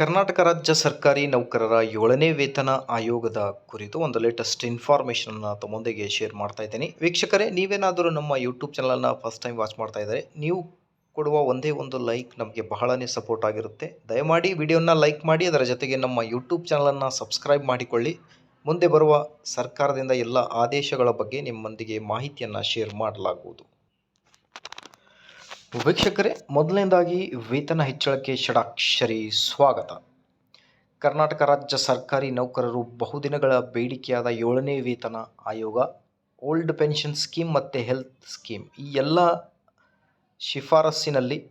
ಕರ್ನಾಟಕ ರಾಜ್ಯ ಸರ್ಕಾರಿ ನೌಕರರ ಏಳನೇ ವೇತನ ಆಯೋಗದ ಕುರಿತು ಒಂದು ಲೇಟೆಸ್ಟ್ ಇನ್ಫಾರ್ಮೇಷನನ್ನು ತಮ್ಮೊಂದಿಗೆ ಶೇರ್ ಮಾಡ್ತಾ ಇದ್ದೀನಿ. ವೀಕ್ಷಕರೇ, ನೀವೇನಾದರೂ ನಮ್ಮ ಯೂಟ್ಯೂಬ್ ಚಾನಲನ್ನು ಫಸ್ಟ್ ಟೈಮ್ ವಾಚ್ ಮಾಡ್ತಾ ಇದ್ದರೆ ನೀವು ಕೊಡುವ ಒಂದೇ ಒಂದು ಲೈಕ್ ನಮಗೆ ಬಹಳನೇ ಸಪೋರ್ಟ್ ಆಗಿರುತ್ತೆ. ದಯಮಾಡಿ ವಿಡಿಯೋನ ಲೈಕ್ ಮಾಡಿ, ಅದರ ಜೊತೆಗೆ ನಮ್ಮ ಯೂಟ್ಯೂಬ್ ಚಾನಲನ್ನು ಸಬ್ಸ್ಕ್ರೈಬ್ ಮಾಡಿಕೊಳ್ಳಿ. ಮುಂದೆ ಬರುವ ಸರ್ಕಾರದಿಂದ ಎಲ್ಲ ಆದೇಶಗಳ ಬಗ್ಗೆ ನಿಮ್ಮೊಂದಿಗೆ ಮಾಹಿತಿಯನ್ನು ಶೇರ್ ಮಾಡಲಾಗುವುದು. ವೀಕ್ಷಕರೇ, ಮೊದಲನೇದಾಗಿ ವೇತನ ಹೆಚ್ಚಳಕ್ಕೆ ಷಡಾಕ್ಷರಿ ಸ್ವಾಗತ. ಕರ್ನಾಟಕ ರಾಜ್ಯ ಸರ್ಕಾರಿ ನೌಕರರು ಬಹುದಿನಗಳ ಬೇಡಿಕೆಯಾದ ಏಳನೇ ವೇತನ ಆಯೋಗ, ಓಲ್ಡ್ ಪೆನ್ಷನ್ ಸ್ಕೀಮ್ ಮತ್ತು ಹೆಲ್ತ್ ಸ್ಕೀಮ್ ಈ ಎಲ್ಲ ಶಿಫಾರಸ್ಸಿನಲ್ಲಿ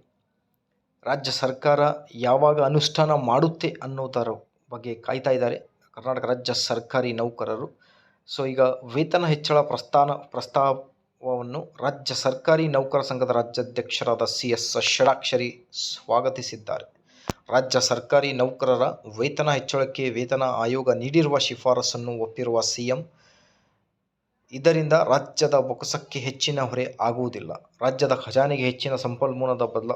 ರಾಜ್ಯ ಸರ್ಕಾರ ಯಾವಾಗ ಅನುಷ್ಠಾನ ಮಾಡುತ್ತೆ ಅನ್ನೋದರ ಬಗ್ಗೆ ಕಾಯ್ತಾ ಇದ್ದಾರೆ ಕರ್ನಾಟಕ ರಾಜ್ಯ ಸರ್ಕಾರಿ ನೌಕರರು. ಸೊ, ಈಗ ವೇತನ ಹೆಚ್ಚಳ ಪ್ರಸ್ಥಾನ ಪ್ರಸ್ತಾವವನ್ನು ರಾಜ್ಯ ಸರ್ಕಾರಿ ನೌಕರ ಸಂಘದ ರಾಜ್ಯಾಧ್ಯಕ್ಷರಾದ ಸಿ ಎಸ್ ಷಡಾಕ್ಷರಿ ಸ್ವಾಗತಿಸಿದ್ದಾರೆ. ರಾಜ್ಯ ಸರ್ಕಾರಿ ನೌಕರರ ವೇತನ ಹೆಚ್ಚಳಕ್ಕೆ ವೇತನ ಆಯೋಗ ನೀಡಿರುವ ಶಿಫಾರಸನ್ನು ಒಪ್ಪಿರುವ ಸಿಎಂ, ಇದರಿಂದ ರಾಜ್ಯದ ಬೊಕ್ಕಸಕ್ಕೆ ಹೆಚ್ಚಿನ ಹೊರೆ ಆಗುವುದಿಲ್ಲ. ರಾಜ್ಯದ ಖಜಾನೆಗೆ ಹೆಚ್ಚಿನ ಸಂಪನ್ಮೂಲದ ಬದಲ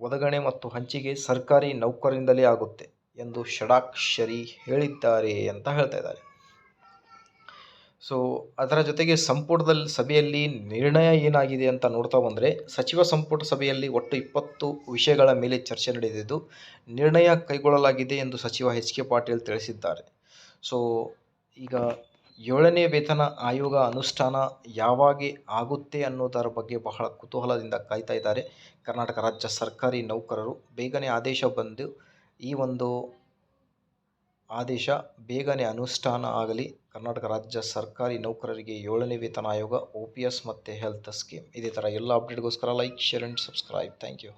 ಒದಗಣೆ ಮತ್ತು ಹಂಚಿಕೆ ಸರ್ಕಾರಿ ನೌಕರರಿಂದಲೇ ಆಗುತ್ತೆ ಎಂದು ಷಡಾಕ್ಷರಿ ಹೇಳಿದ್ದಾರೆ ಅಂತ ಹೇಳ್ತಾ ಇದ್ದಾರೆ. ಸೊ ಅದರ ಜೊತೆಗೆ ಸಂಪುಟದಲ್ಲಿ ಸಭೆಯಲ್ಲಿ ನಿರ್ಣಯ ಏನಾಗಿದೆ ಅಂತ ನೋಡ್ತಾ ಬಂದರೆ, ಸಚಿವ ಸಂಪುಟ ಸಭೆಯಲ್ಲಿ ಒಟ್ಟು ಇಪ್ಪತ್ತು ವಿಷಯಗಳ ಮೇಲೆ ಚರ್ಚೆ ನಡೆದಿದ್ದು, ನಿರ್ಣಯ ಕೈಗೊಳ್ಳಲಾಗಿದೆ ಎಂದು ಸಚಿವ ಎಚ್ ಕೆ ಪಾಟೀಲ್ ತಿಳಿಸಿದ್ದಾರೆ. ಸೊ ಈಗ ಏಳನೇ ವೇತನ ಆಯೋಗ ಅನುಷ್ಠಾನ ಯಾವಾಗ ಆಗುತ್ತೆ ಅನ್ನೋದರ ಬಗ್ಗೆ ಬಹಳ ಕುತೂಹಲದಿಂದ ಕಾಯ್ತಾ ಇದ್ದಾರೆ. ಕರ್ನಾಟಕ ರಾಜ್ಯ ಸರ್ಕಾರಿ ನೌಕರರು. ಬೇಗನೆ ಆದೇಶ ಬಂದು ಈ ಒಂದು ಆದೇಶ, ಬೇಗನೆ ಅನುಷ್ಠಾನ ಆಗಲಿ. ಕರ್ನಾಟಕ ರಾಜ್ಯ ಸರ್ಕಾರಿ ನೌಕರರಿಗೆ ಏಳನೇ ವೇತನ ಆಯೋಗ ಒ ಪಿ ಎಸ್ ಮತ್ತು ಹೆಲ್ತ್ ಸ್ಕೀಮ್. ಇದೇ ಥರ ಎಲ್ಲ ಅಪ್ಡೇಟ್ಗೋಸ್ಕರ like share and subscribe thank you